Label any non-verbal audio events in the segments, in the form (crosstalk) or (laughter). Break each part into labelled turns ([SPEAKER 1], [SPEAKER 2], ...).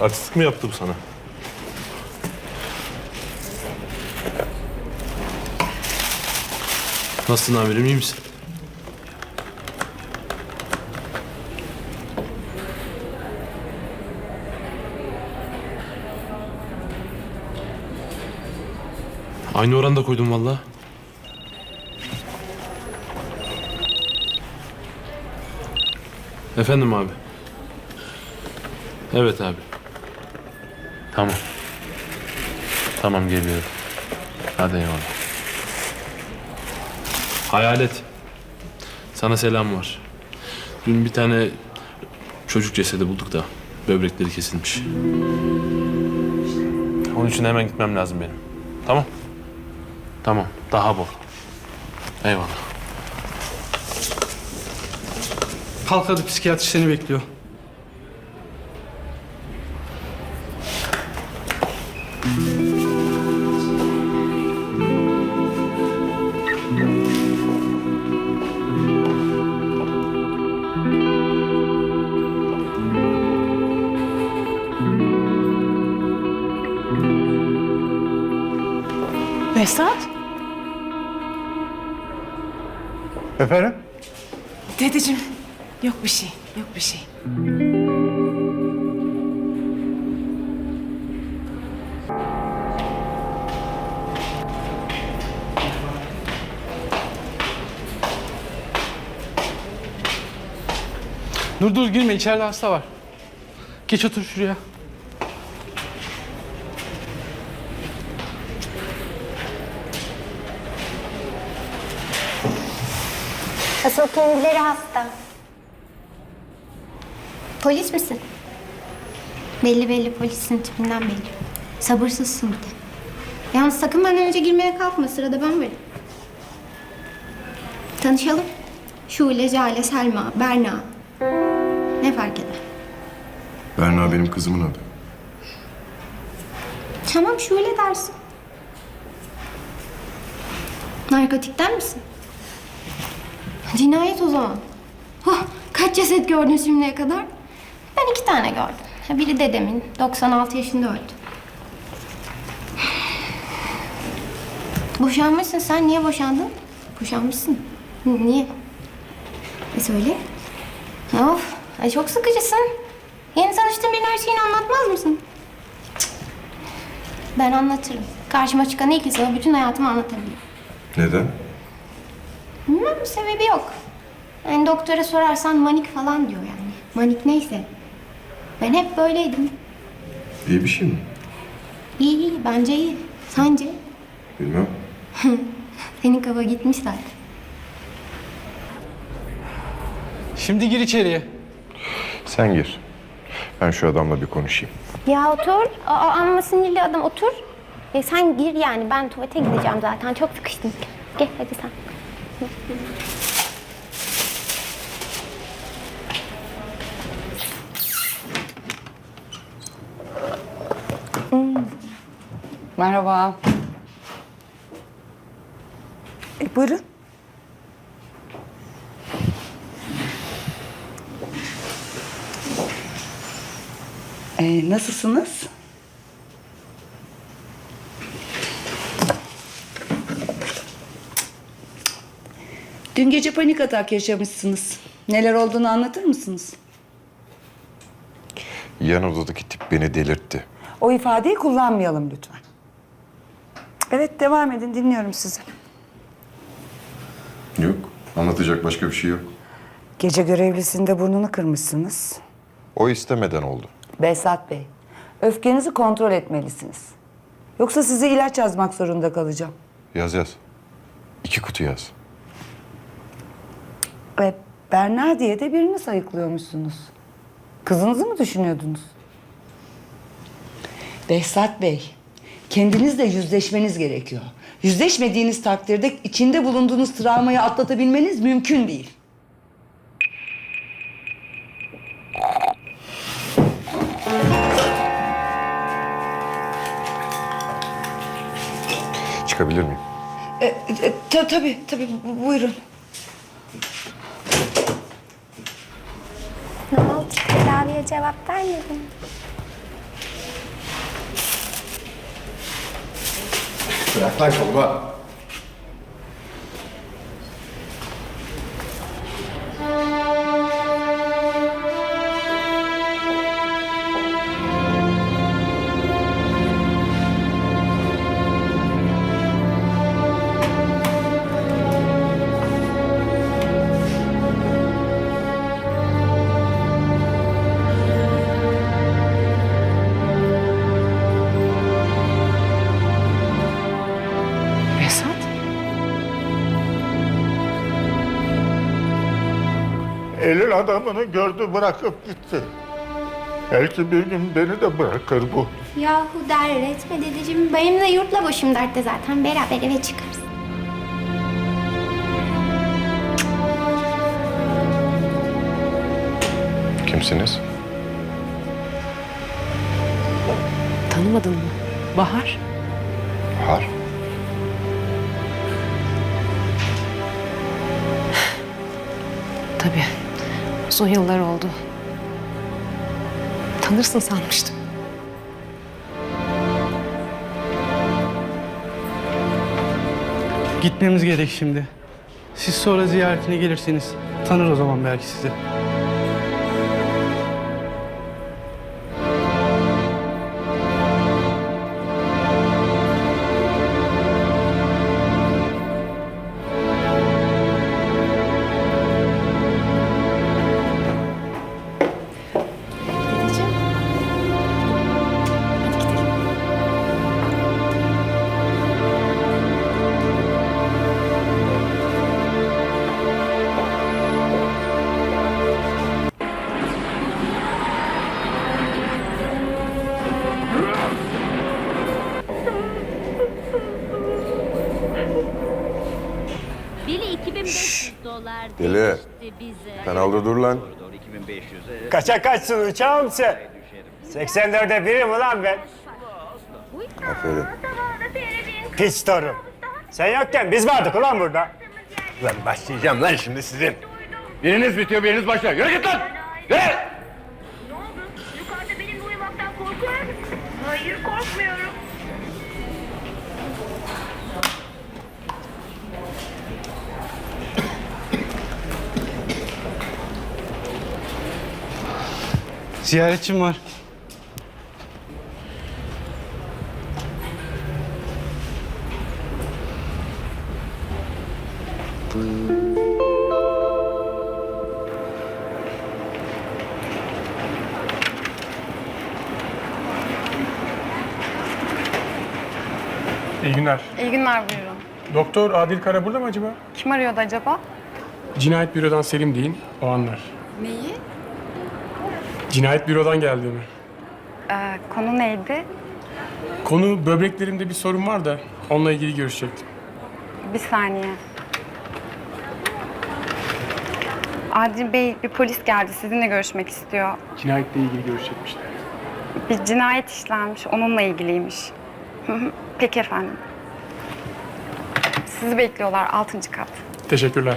[SPEAKER 1] Artistlik mi yaptı bu sana? Nasılsın amirim iyi misin? Aynı oranda koydum valla. Efendim abi. Evet abi. Tamam. Tamam geliyorum. Hadi eyvallah. Hayalet. Sana selam var. Dün bir tane çocuk cesedi bulduk da böbrekleri kesilmiş. Onun için hemen gitmem lazım benim. Tamam. Tamam. Daha bol. Eyvallah.
[SPEAKER 2] Kalk hadi psikiyatri seni bekliyor.
[SPEAKER 3] Behzat?
[SPEAKER 4] Efendim?
[SPEAKER 3] Dedeciğim. Yok bir şey, yok bir şey.
[SPEAKER 2] Dur dur girme içeride hasta var. Geç otur şuraya.
[SPEAKER 5] Asıl kendileri hasta. Polis misin? Belli belli polisin tipinden belli. Sabırsızsın bir de. Yalnız sakın benden önce girmeye kalkma. Sırada ben varım. Tanışalım. Şule, Jale, Selma, Berna. Ne fark eder?
[SPEAKER 4] Berna benim kızımın adı.
[SPEAKER 5] Tamam Şule dersin. Narkotikten misin? Cinayet o zaman. Oh, kaç ceset gördün şimdiye kadar? Ben iki tane gördüm. Ha, Biri dedemin, 96 yaşında öldü. Boşanmışsın sen. Niye boşandın? Boşanmışsın. Niye? E söyle. Of, ay çok sıkıcısın. Yeni tanıştığın birine her şeyini anlatmaz mısın? Ben anlatırım. Karşıma çıkan ilk insana bütün hayatımı anlatabilirim.
[SPEAKER 4] Neden?
[SPEAKER 5] Sebebi yok. Yani doktora sorarsan manik falan diyor yani. Manik neyse. Ben hep böyleydim.
[SPEAKER 4] İyi bir şey mi?
[SPEAKER 5] İyi iyi bence iyi. Sence?
[SPEAKER 4] Bilmem. (laughs)
[SPEAKER 5] Senin kafa gitmiş zaten.
[SPEAKER 2] Şimdi gir içeriye.
[SPEAKER 4] Sen gir. Ben şu adamla bir konuşayım.
[SPEAKER 5] Ya otur. Aa, amma sinirli adam otur. E sen gir yani ben tuvalete gideceğim zaten. Çok sıkıştım. Gel hadi sen.
[SPEAKER 6] Merhaba. E, buyurun. E, nasılsınız? Dün gece panik atak yaşamışsınız. Neler olduğunu anlatır mısınız?
[SPEAKER 4] Yan odadaki tip beni delirtti.
[SPEAKER 6] O ifadeyi kullanmayalım lütfen. Evet, devam edin. Dinliyorum sizi.
[SPEAKER 4] Yok. Anlatacak başka bir şey yok.
[SPEAKER 6] Gece görevlisinde burnunu kırmışsınız.
[SPEAKER 4] O istemeden oldu.
[SPEAKER 6] Behzat Bey, öfkenizi kontrol etmelisiniz. Yoksa size ilaç yazmak zorunda kalacağım.
[SPEAKER 4] Yaz yaz. İki kutu yaz.
[SPEAKER 6] Ve Berna diye de birini sayıklıyormuşsunuz. Kızınızı mı düşünüyordunuz? Behzat Bey, kendinizle yüzleşmeniz gerekiyor. Yüzleşmediğiniz takdirde içinde bulunduğunuz travmayı atlatabilmeniz mümkün değil.
[SPEAKER 4] çıkabilir miyim?
[SPEAKER 6] E, e, ta, tabii tabii bu- buyurun.
[SPEAKER 5] diye cevap vermedim.
[SPEAKER 4] Bırak lan
[SPEAKER 3] kolu.
[SPEAKER 7] Elin adamını gördü bırakıp gitti. Belki bir gün beni de bırakır bu.
[SPEAKER 5] Yahu dert etme dedeciğim. Benim de yurtla başım dertte zaten. Beraber eve çıkarız.
[SPEAKER 4] Kimsiniz?
[SPEAKER 3] Tanımadın mı? Bahar.
[SPEAKER 4] Har.
[SPEAKER 3] Tabii. Uzun yıllar oldu. Tanırsın sanmıştım.
[SPEAKER 2] Gitmemiz gerek şimdi. Siz sonra ziyaretine gelirseniz tanır o zaman belki sizi.
[SPEAKER 8] Bize.
[SPEAKER 4] Kanalda dur lan.
[SPEAKER 9] Kaça kaçsın uçağım sen? 84'e biri mi lan ben?
[SPEAKER 4] Aferin.
[SPEAKER 9] Piç torun. Sen yokken biz vardık ulan burada.
[SPEAKER 7] Lan başlayacağım lan şimdi sizin. Biriniz bitiyor biriniz başlıyor. Yürü git lan! Yürü!
[SPEAKER 10] Ne oldu? Yukarıda benimle uyumaktan korkuyor musun? Hayır korkmuyorum.
[SPEAKER 2] Ziyaretçim var.
[SPEAKER 11] İyi günler.
[SPEAKER 12] İyi günler buyurun.
[SPEAKER 11] Doktor Adil Kara burada mı acaba?
[SPEAKER 12] Kim arıyordu acaba?
[SPEAKER 11] Cinayet bürodan Selim deyin, o anlar.
[SPEAKER 12] Neyi?
[SPEAKER 11] Cinayet bürodan geldiğimi.
[SPEAKER 12] Ee, konu neydi?
[SPEAKER 11] Konu böbreklerimde bir sorun var da onunla ilgili görüşecektim.
[SPEAKER 12] Bir saniye. Adil Bey bir polis geldi sizinle görüşmek istiyor.
[SPEAKER 11] Cinayetle ilgili görüşecekmişler.
[SPEAKER 12] Bir cinayet işlenmiş onunla ilgiliymiş. Peki efendim. Sizi bekliyorlar altıncı kat.
[SPEAKER 11] Teşekkürler.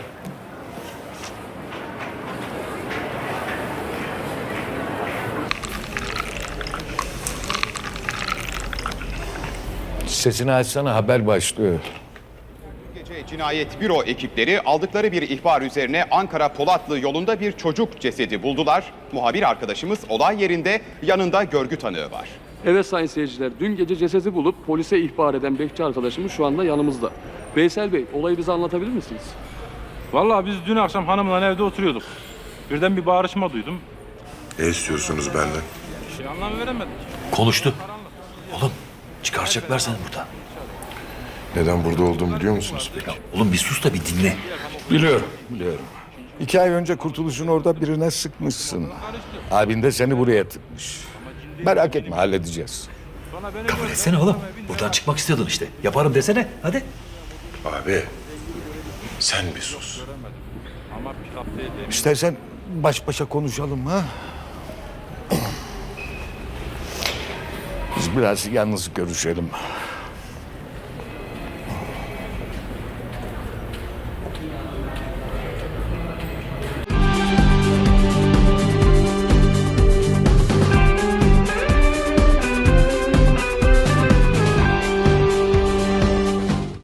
[SPEAKER 7] Sesini açsana haber başlıyor.
[SPEAKER 13] Gece Cinayet Büro ekipleri aldıkları bir ihbar üzerine Ankara Polatlı yolunda bir çocuk cesedi buldular. Muhabir arkadaşımız olay yerinde yanında görgü tanığı var.
[SPEAKER 14] Evet sayın seyirciler, dün gece cesedi bulup polise ihbar eden bekçi arkadaşımız şu anda yanımızda. Veysel Bey, olayı bize anlatabilir misiniz?
[SPEAKER 11] Vallahi biz dün akşam hanımla evde oturuyorduk. Birden bir bağırışma duydum.
[SPEAKER 4] Ne istiyorsunuz benden?
[SPEAKER 11] Bir şey anlam veremedik.
[SPEAKER 1] Konuştu. Çıkaracaklar seni burada.
[SPEAKER 4] Neden burada olduğumu biliyor musunuz peki?
[SPEAKER 1] Oğlum bir sus da bir dinle.
[SPEAKER 7] Biliyorum, biliyorum. İki ay önce kurtuluşun orada birine sıkmışsın. Abin de seni buraya tıkmış. Merak etme halledeceğiz.
[SPEAKER 1] Kabul etsene oğlum. Buradan çıkmak istiyordun işte. Yaparım desene. Hadi.
[SPEAKER 4] Abi sen bir sus.
[SPEAKER 7] İstersen baş başa konuşalım ha. Biz biraz yalnız görüşelim.